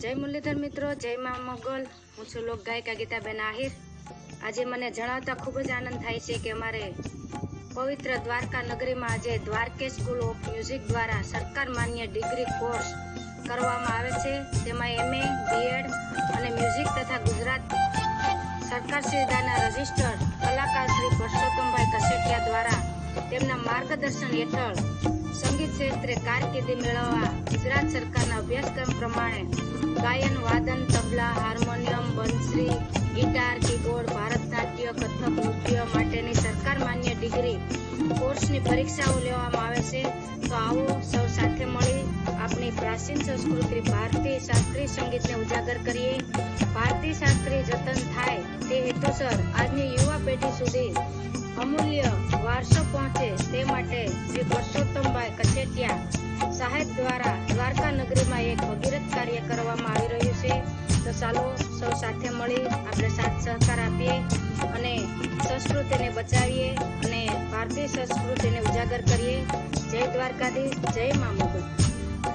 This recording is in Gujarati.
જય મુરલીધર મિત્રો, જય મા મોગલ. હું છું લોક ગાયિકા ગીતાબેન આહિર. આજે મને જણાવતા ખૂબ જ આનંદ થાય છે કે અમારે પવિત્ર દ્વારકા નગરીમાં આજે દ્વારકે સ્કૂલ ઓફ મ્યુઝિક દ્વારા સરકાર માન્ય ડિગ્રી કોર્સ કરવામાં આવે છે. તેમાં એમએ, બીએડ અને મ્યુઝિક તથા ગુજરાત સરકાર સુવિધાના રજિસ્ટર કલાકાર શ્રી પરસોત્તમભાઈ કસેટિયા દ્વારા તેમના માર્ગદર્શન હેઠળ સંગીત ક્ષેત્રે કારકિર્દી મેળવવા ગુજરાત સરકારના અભ્યાસક્રમ પ્રમાણે ગાયન, વાદન, tabla, harmonium, bansuri, guitar, keyboard Bharatnatya Kathak, નૃત્ય માટેની સરકાર માન્ય ડિગ્રી. કોર્સની પરીક્ષાઓ લેવામાં આવે છે. તો આવો સૌ સાથે મળી આપણી પ્રાચીન સંસ્કૃતિ, ભારતીય શાસ્ત્રીય સંગીતને ઉજાગર કરીએ. ભારતીય શાસ્ત્રીય જતન થાય તે હેતુસર આજની યુવા પેઢી સુધી અમૂલ્ય વારસો પહોંચે તે માટે શ્રી પરસોત્તમભાઈ કચેટિયા સાહેબ દ્વારા દ્વારકા નગરીમાં એક ભગીરથ કાર્ય તો ચાલો સૌ સાથે મળી આપણે સાથ સહકાર આપીએ અને સંસ્કૃતિને બચાવીએ અને ભારતીય સંસ્કૃતિને ઉજાગર કરીએ. જય દ્વારકાધીશ, જય મા